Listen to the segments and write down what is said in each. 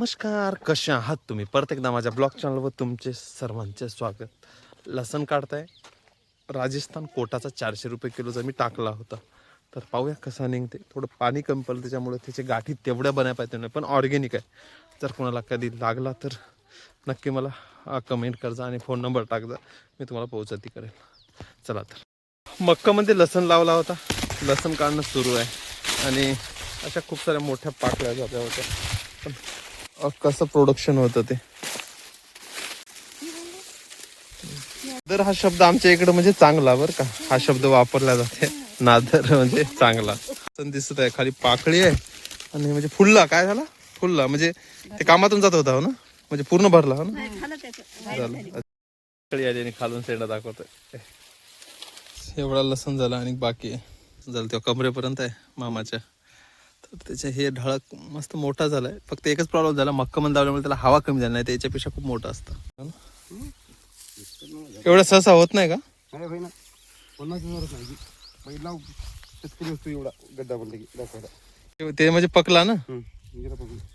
नमस्कार कसे आहात तुम्ही? परत एकदा माझ्या ब्लॉग चॅनलवर तुमचे सर्वांचे स्वागत. लसण काढताय. राजस्थान कोटाचा चारशे रुपये किलोचा मी टाकला होता. तर पाहूया कसा निघते थोडं पाणी कमी पडलं त्याच्यामुळे त्याची गाठी तेवढ्या बनाय पाहिजे नाही पण ऑर्गेनिक आहे. जर कोणाला कधी लागला तर नक्की मला कमेंट करजा आणि फोन नंबर टाकजा. मी तुम्हाला पोहोचती करेल. चला तर. मक्कामध्ये लसण लावला होता. लसण काढणं सुरू आहे. आणि अशा खूप साऱ्या मोठ्या पाकळ्या झाल्या होत्या. पण कसं प्रोडक्शन होतं ते? नादर हा शब्द आमच्या इकडे म्हणजे चांगला बर का. हा शब्द वापरला जाते. नादर म्हणजे चांगला. दिसत आहे खाली पाकळी आहे. आणि म्हणजे फुलला काय झाला? फुलला म्हणजे ते कामातून जात होता हो ना? म्हणजे पूर्ण भरला हो ना? झालं. आली आणि खालून सेंडा दाखवतोय. एवढा लसण झाला आणि बाकी झालं तेव्हा कमरेपर्यंत आहे मामाच्या. तर त्याचे हे ढळक मस्त मोठा झालाय. फक्त एकच प्रॉब्लेम झाला मक्का मध्ये लावल्यामुळे त्याला हवा कमी झाली नाही त्याच्यापेक्षा खूप मोठा असतं. एवढा सहसा होत नाही का? शेतकरी असतो एवढा गड्डा दाखवायला. ते म्हणजे पकला ना.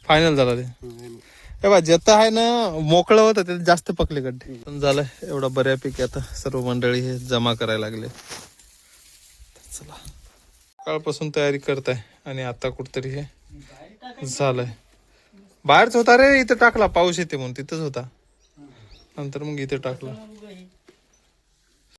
फायनल झाला ते. आहे बा जेत आहे ना मोकळं होतं ते जास्त पकले गड्डे. पण झालं एवढा बऱ्यापैकी आता सर्व मंडळी हे जमा करायला लागले. चला. सकाळपासून तयारी करताय आणि आता कुठतरी हे झालंय. बाहेरच होता रे इथं टाकला. पाऊस येते म्हणून तिथंच होता. नंतर मग इथे टाकला.